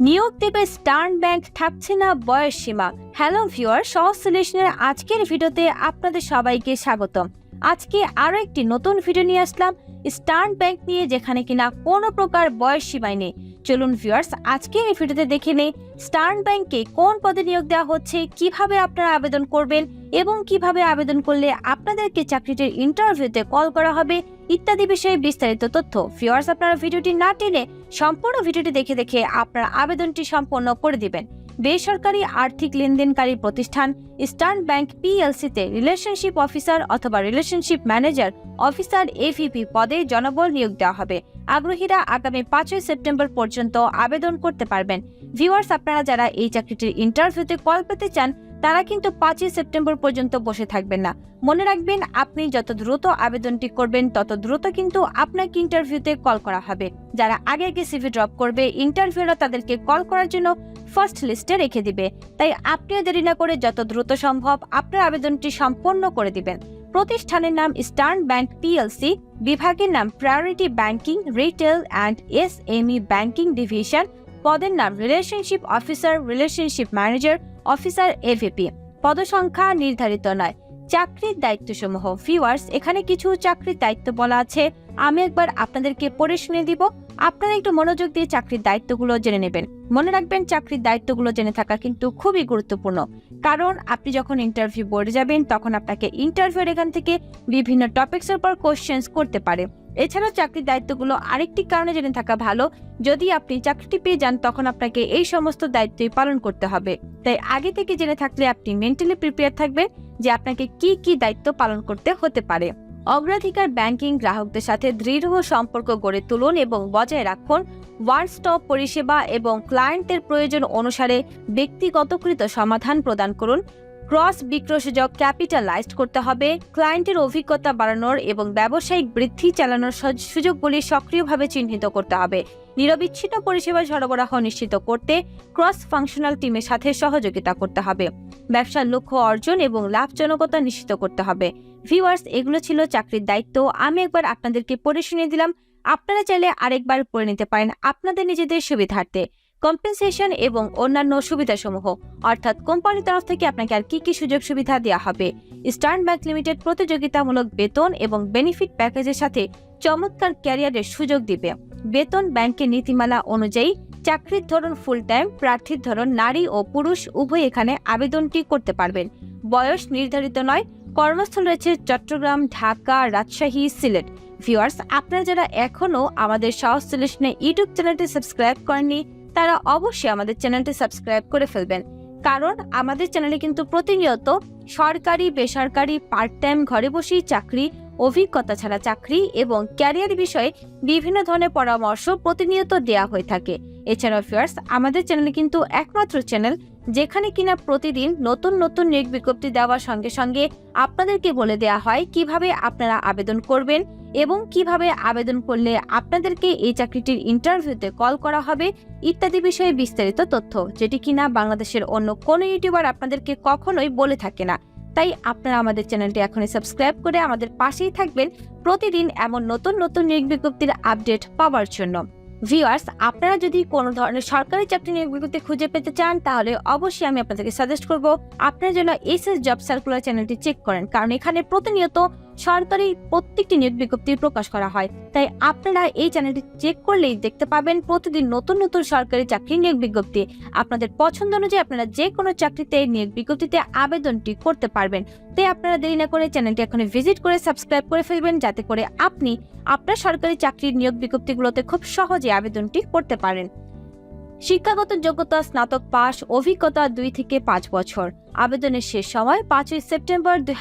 নিয়োগ দেবে stern bank থাকছে না বয়স সীমা। হ্যালো ভিউয়ার, সহজ সলিউশনের আজকের ভিডিওতে আপনাদের সবাইকে স্বাগতম। আজকে আরও একটি নতুন ভিডিও নিয়ে আসলাম। স্টার্ন ব্যাংক নিয়ে যেখানে কিনা কোনো প্রকার বয়স সীমায় নেই। চলুন ভিউয়ার্স আজকে এই ভিডিওতে দেখে নেই স্টার্ন ব্যাংকে কোন পদে নিয়োগ দেওয়া হচ্ছে, কীভাবে আপনারা আবেদন করবেন এবং কীভাবে আবেদন করলে আপনাদেরকে চাকরিটির ইন্টারভিউতে কল করা হবে ইত্যাদি বিষয়ে বিস্তারিত তথ্য। ভিউয়ার্স আপনারা ভিডিওটি না টেনে সম্পূর্ণ ভিডিওটি দেখে দেখে আপনার আবেদনটি সম্পন্ন করে দিবেন। বেসরকারি আর্থিক লেনদেনকারী প্রতিষ্ঠান স্টার্ন ব্যাংক পিএলসিতে রিলেশনশিপ অফিসার অথবা রিলেশনশিপ ম্যানেজার অফিসার এভিপি পদে জনবল নিয়োগ দেওয়া হবে। আগ্রহীরা আগামী পাঁচই সেপ্টেম্বর পর্যন্ত আবেদন করতে পারবেন। ভিউয়ার্স, আপনারা যারা এই চাকরিটির ইন্টারভিউতে কল পেতে চান তারা কিন্তু পাঁচই সেপ্টেম্বর পর্যন্ত বসে থাকবেন না। মনে রাখবেন, আপনি যত দ্রুত আবেদনটি করবেন, তত দ্রুত কিন্তু আপনাকে ইন্টারভিউতে কল করা হবে। যারা আগে আগে সিভি ড্রপ করবে ইন্টারভিউরা তাদেরকে কল করার জন্য ফার্স্ট লিস্টে রেখে দিবে। তাই আপনিও দেরি না করে যত দ্রুত সম্ভব আপনার আবেদনটি সম্পন্ন করে দিবেন। প্রতিষ্ঠানের নাম স্টার্ন ব্যাংক পিএলসি বিভাগের নাম priority banking retail and S M E banking division পদের নাম relationship officer relationship manager officer AVP পদসংখ্যা নির্ধারিত নয়। চাকরির দায়িত্বসমূহ। ভিউয়ার্স, এখানে কিছু চাকরির দায়িত্ব বলা আছে। আমি একবার আপনাদেরকে পড়ে শুনে দিব। আপনারা একটু মনোযোগ দিয়ে চাকরির দায়িত্বগুলো জেনে নেবেন। মনে রাখবেন, চাকরির দায়িত্বগুলো জেনে থাকা কিন্তু খুবই গুরুত্বপূর্ণ। কারণ আপনি যখন ইন্টারভিউ বোর্ডে যাবেন, তখন আপনাকে ইন্টারভিউর এখান থেকে বিভিন্ন টপিকসের উপর কোশ্চেন্স করতে পারে। এছাড়াও চাকরির দায়িত্বগুলো আরেকটি কারণে জেনে থাকা ভালো, যদি আপনি চাকরিটি পেয়ে যান, তখন আপনাকে এই সমস্ত দায়িত্বই পালন করতে হবে। তাই আগে থেকে জেনে থাকলে আপনি মেন্টালি প্রিপেয়ার থাকবেন যে আপনাকে কি কি দায়িত্ব পালন করতে হতে পারে। অগ্রাধিকার ব্যাংকিং গ্রাহকদের সাথে দৃঢ় সম্পর্ক গড়ে তুলুন এবং বজায় রাখুন ওয়ান স্টপ পরিষেবা এবং ক্লায়েন্টের প্রয়োজন অনুসারে ব্যক্তিগতকৃত সমাধান প্রদান করুন। ক্রস বিক্রয়সূচক ক্যাপিটালাইজড করতে হবে, ক্লায়েন্টের অভিজ্ঞতা বাড়ানোর এবং ব্যবসায়িক বৃদ্ধি চালানোর সুযোগগুলি সক্রিয়ভাবে চিহ্নিত করতে হবে। নিরবিচ্ছিন্ন পরিষেবা সরবরাহ নিশ্চিত করতে ক্রস ফাংশনাল টিমের সাথে সহযোগিতা করতে হবে। ব্যবসার লক্ষ্য অর্জন এবং লাভজনকতা নিশ্চিত করতে হবে। ভিউয়ার্স, এগুলো ছিল চাকরির দায়িত্ব। আমি একবার আপনাদেরকে পড়ে শুনিয়ে দিলাম। আপনারা চাইলে আরেকবার পড়ে নিতে পারেন আপনাদের নিজেদের সুবিধার্থে। কম্পেনসেশন এবং অন্যান্য সুবিধাসমূহ। অর্থাৎ কোম্পানির তরফ থেকে আপনাকে আর কি কি সুযোগ সুবিধা দেওয়া হবে? স্টার্ন ব্যাংক লিমিটেড প্রতিযোগিতামূলক বেতন এবং বেনিফিট প্যাকেজের সাথে চমৎকার ক্যারিয়ারের সুযোগ দিবে। বেতন ব্যাংকের নীতিমালা অনুযায়ী চাকরির ধরন ফুল টাইম প্রার্থীর ধরন নারী ও পুরুষ, উভয় এখানে আবেদনটি করতে পারবেন। বয়স নির্ধারিত নয়, কর্মস্থল রয়েছে চট্টগ্রাম, ঢাকা, রাজশাহী, সিলেট। ভিউয়ার্স আপনারা যারা এখনও আমাদের সহজ সলিউশনে ইউটিউব চ্যানেলটি সাবস্ক্রাইব করেননি তারা অবশ্যই আমাদের চ্যানেলটি সাবস্ক্রাইব করে ফেলবেন। কারণ আমাদের চ্যানেলে কিন্তু প্রতিনিয়ত সরকারি, বেসরকারি পার্ট টাইম ঘরে বসেই চাকরি, অভিজ্ঞতা ছাড়া চাকরি এবং ক্যারিয়ার বিষয়ে বিভিন্ন ধরনের পরামর্শ প্রতিনিয়ত দেওয়া হয়ে থাকে। এছাড়াও ফিয়ার্স আমাদের চ্যানেলে কিন্তু একমাত্র চ্যানেল যেখানে কিনা প্রতিদিন নতুন নতুন নিয়োগ বিজ্ঞপ্তি দেওয়ার সঙ্গে সঙ্গে আপনাদেরকে বলে দেওয়া হয় কীভাবে আপনারা আবেদন করবেন এবং কীভাবে আবেদন করলে আপনাদেরকে এই চাকরিটির ইন্টারভিউতে কল করা হবে ইত্যাদি বিষয়ে বিস্তারিত তথ্য, যেটি কিনা বাংলাদেশের অন্য কোনো ইউটিউবার আপনাদেরকে কখনোই বলে থাকে না। তাই আপনারা আমাদের চ্যানেলটি এখনই সাবস্ক্রাইব করে আমাদের পাশেই থাকবেন প্রতিদিন এমন নতুন নতুন নিয়োগ বিজ্ঞপ্তির আপডেট পাওয়ার জন্য। ভিউয়ার্স আপনারা যদি কোনো ধরনের সরকারি চাকরি নিয়োগ বিজ্ঞপ্তি খুঁজে পেতে চান, তাহলে অবশ্যই আমি আপনাদেরকে সাজেস্ট করব আপনারা যেন এস এস জব সার্কুলার চ্যানেলটি চেক করেন। কারণ এখানে প্রতিনিয়ত সরকারি প্রত্যেকটি নিয়োগ বিজ্ঞপ্তি প্রকাশ করা হয়। তাই আপনারা এই চ্যানেলটি চেক করলেই দেখতে পাবেন প্রতিদিন নতুন নতুন সরকারি চাকরি নিয়োগ বিজ্ঞপ্তি। আপনাদের পছন্দ অনুযায়ী আপনারা যে কোনো চাকরিতে নিয়োগ বিজ্ঞপ্তিতে আবেদনটি করতে পারবেন। তাই আপনারা দেরি না করে চ্যানেলটি এখন ভিজিট করে সাবস্ক্রাইব করে ফেলবেন, যাতে করে আপনি আপনার সরকারি চাকরির নিয়োগ বিজ্ঞপ্তিগুলোতে খুব সহজে আবেদনটি করতে পারেন। শিক্ষাগত যোগ্যতা, স্নাতক পাস অভিজ্ঞতা দুই থেকে পাঁচ বছর। আবেদনের শেষ সময় পাঁচই সেপ্টেম্বর দুই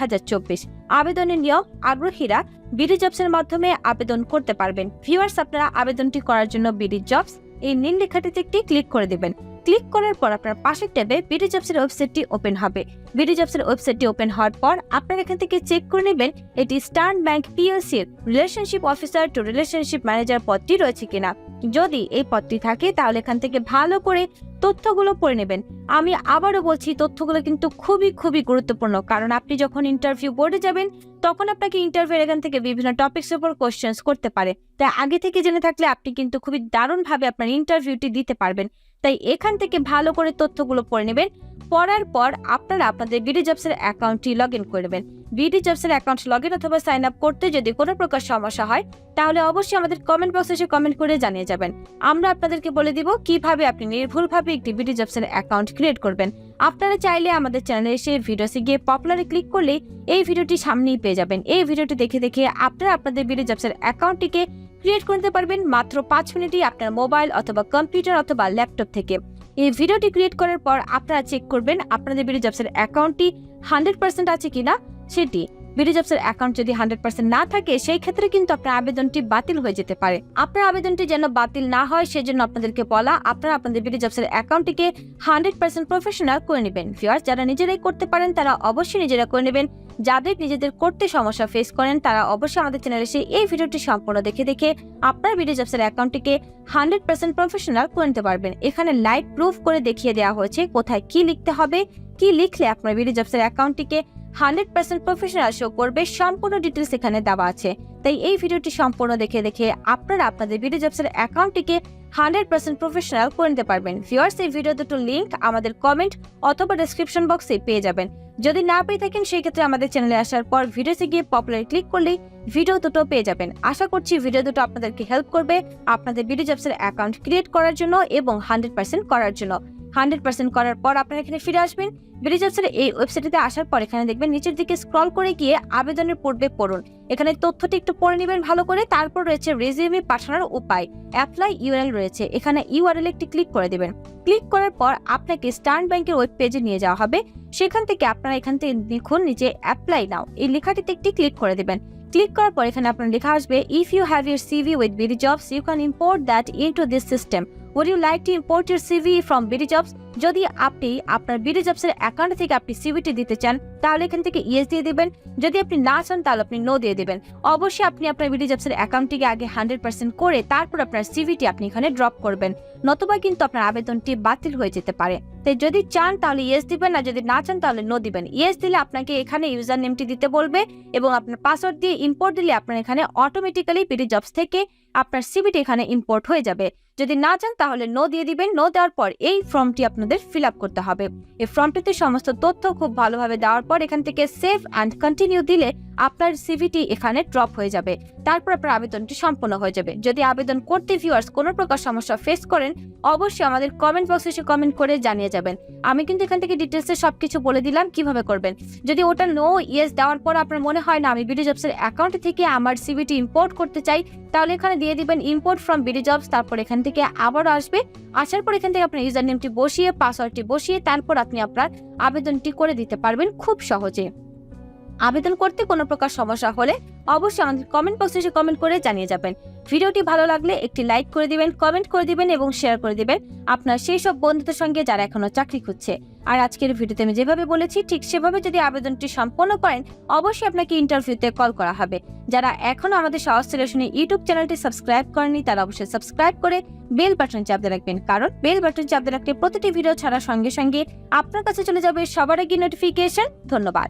আবেদনের নিয়ম আগ্রহীরা বিডি জবসের মাধ্যমে আবেদন করতে পারবেন। ভিউয়ার্স, আপনারা আবেদনটি করার জন্য বিডি জবস এই নীল লেখাটিতে একটি ক্লিক করে দেবেন। ক্লিক করার পর আপনার পাশের ট্যাবে বিডি জবসের ওয়েবসাইটটি ওপেন হবে। বিডি জবসের ওয়েবসাইটটি ওপেন হওয়ার পর আপনারা এখান থেকে চেক করে নেবেন এটি স্টার্ন bank পিএলসির relationship officer to relationship manager পদটি রয়েছে কিনা। যদি এই পদটি থাকে, তাহলে এখান থেকে ভালো করে তথ্যগুলো পড়ে নেবেন। আমি আবারও বলছি, তথ্যগুলো কিন্তু খুবই খুবই গুরুত্বপূর্ণ। কারণ আপনি যখন ইন্টারভিউ বোর্ডে যাবেন, তখন আপনাকে ইন্টারভিউ এখান থেকে বিভিন্ন টপিক্স উপর কোশ্চেন্স করতে পারে। তাই আগে থেকে জেনে থাকলে আপনি কিন্তু খুবই দারুণভাবে আপনার ইন্টারভিউটি দিতে পারবেন। তাই এখান থেকে ভালো করে তথ্যগুলো পড়ে নেবেন। পড়ার পর আপনারা আপনাদের বিডি জবসের অ্যাকাউন্টটি লগ ইন করে নেবেন। বিডি জবসের অ্যাকাউন্ট লগ ইন অথবা সাইন আপ করতে যদি কোনো প্রকার সমস্যা হয়, তাহলে অবশ্যই আমাদের কমেন্ট বক্সে এসে কমেন্ট করে জানিয়ে যাবেন। আমরা আপনাদেরকে বলে দিব কীভাবে আপনি নির্ভুলভাবে একটি বিডি জবসের অ্যাকাউন্ট ক্রিয়েট করবেন। আপনারা চাইলে আমাদের চ্যানেলে এসে ভিডিওসে গিয়ে পপুলারে ক্লিক করলে এই ভিডিওটি সামনেই পেয়ে যাবেন। এই ভিডিওটি দেখে দেখে আপনারা আপনাদের বিডি জবসের অ্যাকাউন্টটিকে ক্রিয়েট করতে পারবেন মাত্র পাঁচ মিনিটই আপনার মোবাইল অথবা কম্পিউটার অথবা ল্যাপটপ থেকে। এই ভিডিওটি ক্রিয়েট করার পর আপনারা চেক করবেন আপনাদের বিডি জবসের অ্যাকাউন্টটি হান্ড্রেড পার্সেন্ট আছে কিনা সেটি। বিডি জবসের অ্যাকাউন্ট যদি হান্ড্রেড পার্সেন্ট না থাকে, সেই ক্ষেত্রে কিন্তু আপনার আবেদনটি বাতিল হয়ে যেতে পারে। আপনার আবেদনটি যেন বাতিল না হয়, সেজন্য আপনাদেরকে বলা, আপনারা আপনাদের বিডি জবসের অ্যাকাউন্টটিকে হান্ড্রেড পার্সেন্ট প্রফেশনাল করে নেবেন। ফিয়ার যারা নিজেরাই করতে পারেন, তারা অবশ্যই নিজেরা করে নেবেন। যাদের নিজেদের করতে সমস্যা ফেস করেন, তারা অবশ্যই আমাদের চ্যানেলে এসে এই ভিডিওটি সম্পূর্ণ দেখে দেখে আপনার বিডি জবসের অ্যাকাউন্টটিকে হান্ড্রেড পার্সেন্ট প্রফেশনাল করে নিতে পারবেন। এখানে লাইভ প্রুফ করে দেখিয়ে দেওয়া হয়েছে কোথায় কি লিখতে হবে, কি লিখলে আপনার বিডি জবসের অ্যাকাউন্টটিকে হান্ড্রেড পার্সেন্ট প্রফেশনাল শো করবে, সম্পূর্ণ ডিটেলস এখানে দেওয়া আছে। তাই এই ভিডিওটি সম্পূর্ণ দেখে দেখে আপনারা আপনাদের বিডি জবসের অ্যাকাউন্টটিকে হান্ড্রেড পার্সেন্ট প্রফেশনাল করে নিতে পারবেন। ভিউয়ার্স এই ভিডিও দুটো লিঙ্ক আমাদের কমেন্ট অথবা ডেসক্রিপশন বক্সে পেয়ে যাবেন। যদি না পেয়ে থাকেন, সেই ক্ষেত্রে আমাদের চ্যানেলে আসার পর ভিডিওতে গিয়ে পপুলার ক্লিক করলেই ভিডিও দুটো পেয়ে যাবেন। আশা করছি ভিডিও দুটো আপনাদেরকে হেল্প করবে আপনাদের বিডি জবসের অ্যাকাউন্ট ক্রিয়েট করার জন্য এবং হান্ড্রেড পার্সেন্ট করার জন্য। হান্ড্রেড পার্সেন্ট করার পর আপনারা এখানে ফিরে আসবেন। বিডি জবসের এই ওয়েবসাইটে আসার পর এখানে দেখবেন নিচের দিকে স্ক্রল করে গিয়ে আবেদনের পূর্বে পড়ুন। এখানে তথ্যটি একটু পড়ে নেবেন ভালো করে, তারপর রয়েছে রেজিউমে পাঠানোর উপায়। অ্যাপ্লাই ইউআরএল রয়েছে, এখানে ইউআরএল একটি ক্লিক করে দেবেন। ক্লিক করার পর আপনাকে স্টার্ন ব্যাংকের ওয়েব পেজে নিয়ে যাওয়া হবে। সেখান থেকে আপনারা এখান থেকে লিখুন নিচে অ্যাপ্লাই নাও এই লেখাটিতে একটি ক্লিক করে দেবেন। ক্লিক করার পর এখানে আপনার লেখা আসবে if you have your CV with BD jobs you can import that into this system would you like to import your CV from BD jobs যদি আপনি আপনার বিডি জবসের অ্যাকাউন্ট থেকে আপনি সিভিটি দিতে চান, তাহলে এখান থেকে ইয়েস দিয়ে দিবেন। যদি আপনি না চান, তাহলে আপনি নো দিয়ে দিবেন। অবশ্যই আপনি আপনার বিডি জবসের অ্যাকাউন্টটিকে আগে হান্ড্রেড পার্সেন্ট করে তারপর আপনার সিভিটি আপনি এখানে ড্রপ করবেন। নতুবা কিন্তু আপনার আবেদনটি বাতিল হয়ে যেতে পারে। তাই যদি চান, তাহলে ইয়েস দিবেন, আর যদি না চান, তাহলে নো দিবেন। ইয়েস দিলে আপনাকে এখানে ইউজার নেমটি দিতে বলবে এবং আপনার পাসওয়ার্ড দিয়ে ইম্পোর্ট দিলে আপনার এখানে অটোমেটিক্যালি বিডি জবস থেকে আপনার সিভিটি এখানে ইম্পোর্ট হয়ে যাবে। যদি না চান, তাহলে নো দিয়ে দিবেন। নো দেওয়ার পর এই ফর্মটি আপনাদের ফিল আপ করতে হবে। এই ফর্মটিতে সমস্ত তথ্য খুব ভালোভাবে দেওয়ার পর এখান থেকে সেভ অ্যান্ড কন্টিনিউ দিলে আপনার সিভিটি এখানে ড্রপ হয়ে যাবে। তারপর আপনার আবেদনটি সম্পন্ন হয়ে যাবে। যদি আবেদন করতে ভিউয়ার্স কোনো প্রকার সমস্যা ফেস করেন, অবশ্যই আমাদের কমেন্ট বক্সে এসে কমেন্ট করে জানিয়ে যাবেন। আমি কিন্তু এখান থেকে ডিটেলসে সব কিছু বলে দিলাম, কীভাবে করবেন? যদি ওটা নো ইয়েস দেওয়ার পর আপনার মনে হয়, না, আমি বিডি জবসের অ্যাকাউন্ট থেকে আমার সিভিটি ইম্পোর্ট করতে চাই, তাহলে এখানে দিয়ে দিবেন ইম্পোর্ট ফ্রম বিডি জবস তারপর এখান থেকে আবারও আসবে। আসার পর এখান থেকে আপনার ইউজার নেমটি বসিয়ে, পাসওয়ার্ডটি বসিয়ে, তারপর আপনি আপনার আবেদনটি করে দিতে পারবেন খুব সহজে। আবেদন করতে কোনো প্রকার সমস্যা হলে অবশ্যই আমাদের কমেন্ট বক্সে এসে কমেন্ট করে জানিয়ে যাবেন। ভিডিওটি ভালো লাগলে একটি লাইক করে দিবেন কমেন্ট করে দিবেন এবং শেয়ার করে দিবেন। আপনার সেই সব বন্ধুদের সঙ্গে যারা এখনও চাকরি খুঁজছে। আর আজকের ভিডিওতে আমি যেভাবে বলেছি, ঠিক সেভাবে যদি আবেদনটি সম্পন্ন করেন, অবশ্যই আপনাকে ইন্টারভিউতে কল করা হবে। যারা এখনও আমাদের সহজ সিলেশনে ইউটিউব চ্যানেলটি সাবস্ক্রাইব করেনি তারা অবশ্যই সাবস্ক্রাইব করে বেল বাটন চাপতে রাখবেন। কারণ বেল বাটন চাপতে রাখলে প্রতিটি ভিডিও ছাড়ার সঙ্গে সঙ্গে আপনার কাছে চলে যাবে সবার আগে নোটিফিকেশন ধন্যবাদ।